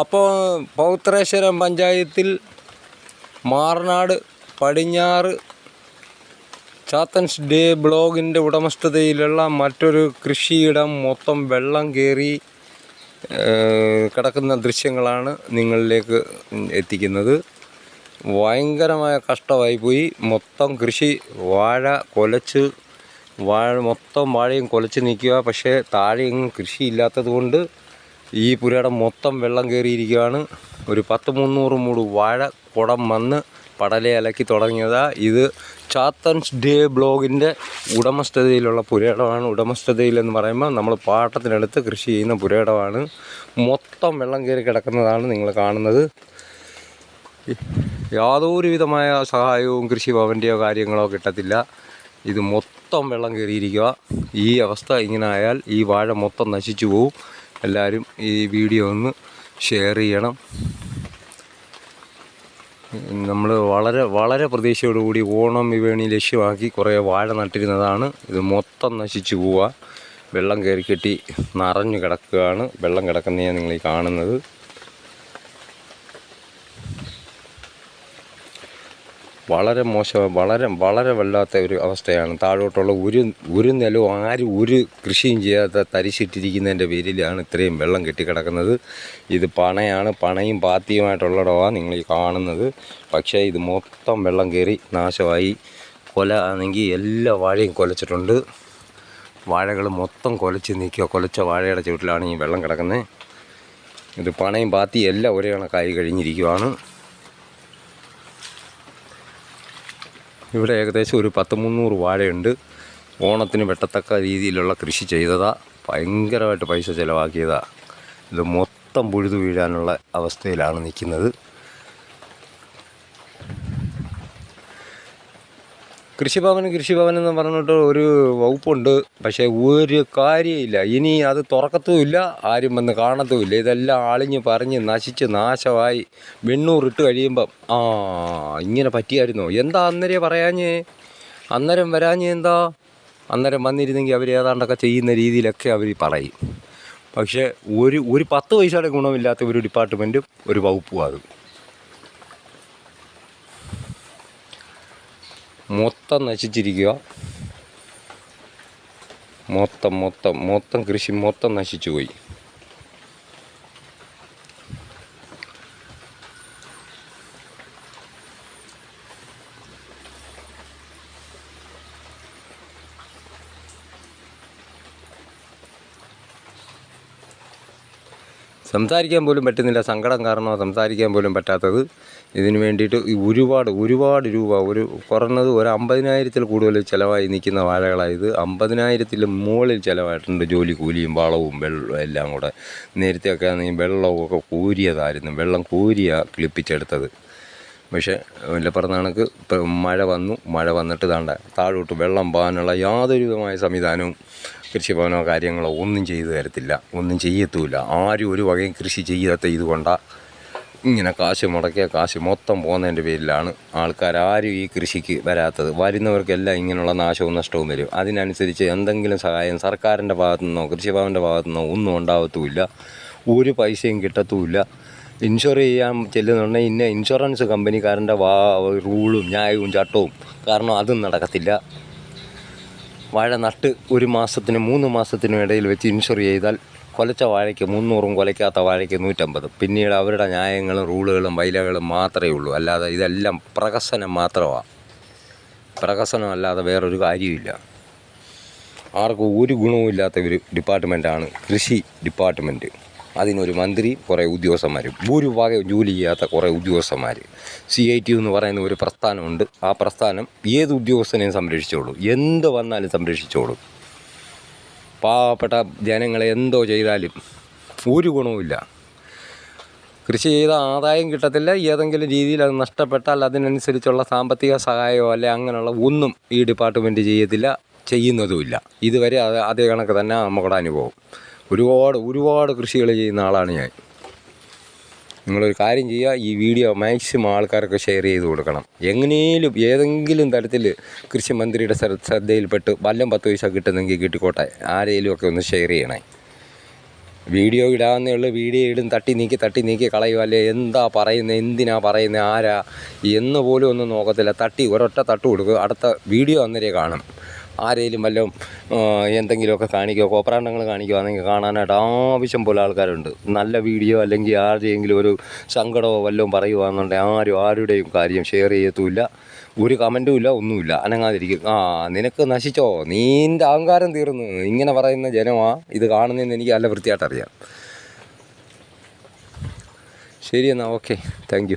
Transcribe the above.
അപ്പോൾ പൗത്രേശ്വരം പഞ്ചായത്തിൽ മാറനാട് പടിഞ്ഞാറ് ചാത്തൻസ് ഡേ ബ്ലോഗിന്റെ ഉടമസ്ഥതയിലുള്ള മറ്റൊരു കൃഷിയിടം മൊത്തം വെള്ളം കയറി കിടക്കുന്ന ദൃശ്യങ്ങളാണ് നിങ്ങളിലേക്ക് എത്തിക്കുന്നത്. ഭയങ്കരമായ കഷ്ടമായി പോയി. മൊത്തം കൃഷി വാഴ കൊലച്ച് വാഴ മൊത്തം വാഴയും കൊലച്ച് നിൽക്കുക പക്ഷേ താഴെയും കൃഷിയില്ലാത്തത് കൊണ്ട് ഈ പുരയിടം മൊത്തം വെള്ളം കയറിയിരിക്കുകയാണ്. ഒരു പത്ത് മുന്നൂറ് മൂട് വാഴ കുടം വന്ന് പടലെ അലക്കി തുടങ്ങിയതാ. ഇത് ചാത്തൻസ് ഡേ ബ്ലോഗിന്റെ ഉടമസ്ഥതയിലുള്ള പുരയിടമാണ്. ഉടമസ്ഥതയിലെന്ന് പറയുമ്പോൾ നമ്മൾ പാട്ടത്തിനടുത്ത് കൃഷി ചെയ്യുന്ന പുരയിടമാണ്. മൊത്തം വെള്ളം കയറി കിടക്കുന്നതാണ് നിങ്ങൾ കാണുന്നത്. യാതൊരു വിധമായ സഹായവും കൃഷിഭവന്റെയോ കാര്യങ്ങളോ കിട്ടത്തില്ല. ഇത് മൊത്തം വെള്ളം കയറിയിരിക്കുക. ഈ അവസ്ഥ ഇങ്ങനെ ആയാൽ ഈ വാഴ മൊത്തം നശിച്ചു പോവും. എല്ലാവരും ഈ വീഡിയോ ഒന്ന് ഷെയർ ചെയ്യണം. നമ്മൾ വളരെ വളരെ പ്രതീക്ഷയോടുകൂടി ഓണം വിപണി ലക്ഷ്യമാക്കി കുറേ വാഴ നട്ടിരുന്നതാണ്. ഇത് മൊത്തം നശിച്ചു പോവുക. വെള്ളം കയറി കെട്ടി നിറഞ്ഞു കിടക്കുകയാണ്. വെള്ളം കിടക്കുന്നതാണ് നിങ്ങൾ ഈ കാണുന്നത്. വളരെ മോശം വളരെ വളരെ വല്ലാത്ത ഒരു അവസ്ഥയാണ്. താഴോട്ടുള്ള ഒരു ഒരു നിലവും ആരും ഒരു കൃഷിയും ചെയ്യാത്ത തരിശിട്ടിരിക്കുന്നതിന്റെ പേരിലാണ് ഇത്രയും വെള്ളം കെട്ടിക്കിടക്കുന്നത്. ഇത് പണയാണ് പണയും പാത്തിയുമായിട്ടുള്ളടവാണ് നിങ്ങൾ ഈ കാണുന്നത്. പക്ഷേ ഇത് മൊത്തം വെള്ളം കയറി നാശമായി. കൊല ആണെങ്കിൽ എല്ലാ വാഴയും കൊലച്ചിട്ടുണ്ട്. വാഴകൾ മൊത്തം കൊലച്ച് നിൽക്കുക. കൊലച്ച വാഴയുടെ ചുവട്ടിലാണ് ഈ വെള്ളം കിടക്കുന്നത്. ഇത് പണയും പാത്തി എല്ലാം ഒരേ കണക്കായി കഴിഞ്ഞിരിക്കുവാണ്. ഇവിടെ ഏകദേശം ഒരു പത്ത് മുന്നൂറ് വാഴയുണ്ട്. ഓണത്തിന് വെട്ടത്തക്ക രീതിയിലുള്ള കൃഷി ചെയ്തതാ. ഭയങ്കരമായിട്ട് പൈസ ചിലവാക്കിയതാ. ഇത് മൊത്തം പുഴുതു വീഴാനുള്ള അവസ്ഥയിലാണ് നിൽക്കുന്നത്. കൃഷിഭവൻ കൃഷിഭവൻ എന്ന് പറഞ്ഞിട്ട് ഒരു വകുപ്പുണ്ട്. പക്ഷേ ഒരു കാര്യമില്ല ഇനി അത് തുറക്കത്തുമില്ല ആരും വന്ന് കാണത്തുമില്ല. ഇതെല്ലാം ആളിഞ്ഞ് പറഞ്ഞ് നശിച്ച് നാശമായി വെണ്ണൂറിട്ട് കഴിയുമ്പം. ആ ഇങ്ങനെ പറ്റിയായിരുന്നോ? എന്താ അന്നേരം പറയാഞ്ഞേ? അന്നേരം വരാഞ്ഞേ എന്താ? അന്നേരം വന്നിരുന്നെങ്കിൽ അവർ ഏതാണ്ടൊക്കെ ചെയ്യുന്ന രീതിയിലൊക്കെ അവർ പറയും. പക്ഷേ ഒരു ഒരു പത്ത് പൈസയുടെ ഗുണമില്ലാത്ത ഒരു ഡിപ്പാർട്ട്മെന്റും ഒരു വകുപ്പും മൊത്തം നശിച്ചിരിക്കുക മൊത്തം മൊത്തം മൊത്തം കൃഷി മൊത്തം നശിച്ചു പോയി സംസാരിക്കാൻ പോലും പറ്റുന്നില്ല. സങ്കടം കാരണമാണ് സംസാരിക്കാൻ പോലും പറ്റാത്തത്. ഇതിന് വേണ്ടിയിട്ട് ഒരുപാട് ഒരുപാട് രൂപ ഒരു കുറഞ്ഞത് ഒരു അമ്പതിനായിരത്തിൽ കൂടുതൽ ചിലവായി നിൽക്കുന്ന വാഴകളായത് അമ്പതിനായിരത്തിൽ മുകളിൽ ചിലവായിട്ടുണ്ട് ജോലി കൂലിയും വളവും വെള്ളവും എല്ലാം കൂടെ. നേരത്തെയൊക്കെ ആണെങ്കിൽ വെള്ളമൊക്കെ കൂരിയതായിരുന്നു. വെള്ളം കോരിയാണ് കിളിപ്പിച്ചെടുത്തത്. പക്ഷേ വല്ല പറഞ്ഞ കണക്ക് ഇപ്പം മഴ വന്നു. മഴ വന്നിട്ട് താണ്ട താഴോട്ട് വെള്ളം പോകാനുള്ള യാതൊരു വിധമായ സംവിധാനവും കൃഷിഭവനോ കാര്യങ്ങളോ ഒന്നും ചെയ്തു തരത്തില്ല. ഒന്നും ചെയ്യത്തുമില്ല ആരും ഒരു വകയും കൃഷി ചെയ്യാത്ത ഇതുകൊണ്ടാണ് ഇങ്ങനെ കാശ് മുടക്കിയ കാശ് മൊത്തം പോകുന്നതിന്റെ പേരിലാണ് ആൾക്കാരും ഈ കൃഷിക്ക് വരാത്തത്. വരുന്നവർക്കെല്ലാം ഇങ്ങനെയുള്ള നാശവും നഷ്ടവും വരും. അതിനനുസരിച്ച് എന്തെങ്കിലും സഹായം സർക്കാരിന്റെ ഭാഗത്തു നിന്നോ കൃഷിഭവന്റെ ഭാഗത്തു നിന്നോ ഒന്നും ഉണ്ടാകത്തുമില്ല ഒരു പൈസയും കിട്ടത്തുമില്ല ഇൻഷുർ ചെയ്യാൻ ചെല്ലുന്നുണ്ടെങ്കിൽ ഇന്ന ഇൻഷുറൻസ് കമ്പനിക്കാരന്റെ വാ റൂളും ന്യായവും ചട്ടവും കാരണം അതും നടക്കത്തില്ല. വാഴ നട്ട് ഒരു മാസത്തിന് മൂന്ന് മാസത്തിനും ഇടയിൽ വെച്ച് ഇൻഷുർ ചെയ്താൽ കൊലച്ച വാഴയ്ക്ക് മുന്നൂറും കൊലയ്ക്കാത്ത വാഴയ്ക്ക് നൂറ്റമ്പത്. പിന്നീട് അവരുടെ ന്യായങ്ങളും റൂളുകളും വൈലകളും മാത്രമേ ഉള്ളൂ. അല്ലാതെ ഇതെല്ലാം പ്രകസനം മാത്രമാണ് പ്രകസനമല്ലാതെ വേറൊരു കാര്യമില്ല ആർക്കും ഒരു ഗുണവും ഇല്ലാത്ത ഒരു ഡിപ്പാർട്ട്മെന്റാണ് കൃഷി ഡിപ്പാർട്ട്മെന്റ് അതിനൊരു മന്ത്രി കുറേ ഉദ്യോഗസ്ഥന്മാരും. ഭൂരിഭാഗം ജോലി ചെയ്യാത്ത കുറേ ഉദ്യോഗസ്ഥന്മാർ സി ഐ ടി എന്ന് പറയുന്ന ഒരു പ്രസ്ഥാനമുണ്ട്. ആ പ്രസ്ഥാനം ഏത് ഉദ്യോഗസ്ഥനെയും സംരക്ഷിച്ചോളൂ. എന്ത് വന്നാലും സംരക്ഷിച്ചോളൂ. പാവപ്പെട്ട ജനങ്ങളെ എന്തോ ചെയ്താലും ഒരു ഗുണവുമില്ല കൃഷി ചെയ്ത ആദായം കിട്ടത്തില്ല. ഏതെങ്കിലും രീതിയിൽ അത് നഷ്ടപ്പെട്ടാൽ അതിനനുസരിച്ചുള്ള സാമ്പത്തിക സഹായമോ അല്ലെ അങ്ങനെയുള്ള ഒന്നും ഈ ഡിപ്പാർട്ട്മെന്റ് ചെയ്യത്തില്ല ചെയ്യുന്നതുമില്ല ഇതുവരെ അത് അതേ കണക്ക് തന്നെ നമ്മുടെ അനുഭവം. ഒരുപാട് ഒരുപാട് കൃഷികൾ ചെയ്യുന്ന ആളാണ് ഞാൻ. നിങ്ങളൊരു കാര്യം ചെയ്യുക ഈ വീഡിയോ മാക്സിമം ആൾക്കാർക്ക് ഷെയർ ചെയ്ത് കൊടുക്കണം. എങ്ങനെയും ഏതെങ്കിലും തരത്തിൽ കൃഷി മന്ത്രിയുടെ ശ്രദ്ധ- ശ്രദ്ധയിൽപ്പെട്ട് വല്ലം പത്ത് പൈസ കിട്ടുന്നെങ്കിൽ കിട്ടിക്കോട്ടെ. ആരെങ്കിലും ഒക്കെ ഒന്ന് ഷെയർ ചെയ്യണേ. വീഡിയോ ഇടാവുന്നേ വീഡിയോ ഇടും തട്ടി നീക്കി തട്ടി നീക്കി കളയും അല്ലെ എന്താ പറയുന്നത് എന്തിനാ പറയുന്നത് ആരാ? എന്ന് പോലും ഒന്നും നോക്കത്തില്ല. തട്ടി ഒരൊറ്റ തട്ട് കൊടുക്കുക. അടുത്ത വീഡിയോ അന്നേരേ കാണും. ആരെങ്കിലും വല്ലതും എന്തെങ്കിലുമൊക്കെ കാണിക്കുക കോപ്രാണ്ടങ്ങൾ കാണിക്കുകയാണെങ്കിൽ കാണാനായിട്ട് ആവശ്യം പോലെ ആൾക്കാരുണ്ട്. നല്ല വീഡിയോ അല്ലെങ്കിൽ ആരുടെയെങ്കിലും ഒരു സങ്കടമോ വല്ലതും പറയുകയാണെന്നുണ്ടെങ്കിൽ ആരും ആരുടെയും കാര്യം ഷെയർ ചെയ്യത്തുമില്ല ഒരു കമന്റും ഇല്ല ഒന്നുമില്ല. അനങ്ങാതിരിക്കും. ആ നിനക്ക് നശിച്ചോ? നീന്റെ അഹങ്കാരം തീർന്നു. ഇങ്ങനെ പറയുന്ന ജനമാ ഇത് കാണുന്നതെന്ന് എനിക്ക് നല്ല വൃത്തിയായിട്ടറിയാം. ശരി എന്നാൽ ഓക്കെ താങ്ക്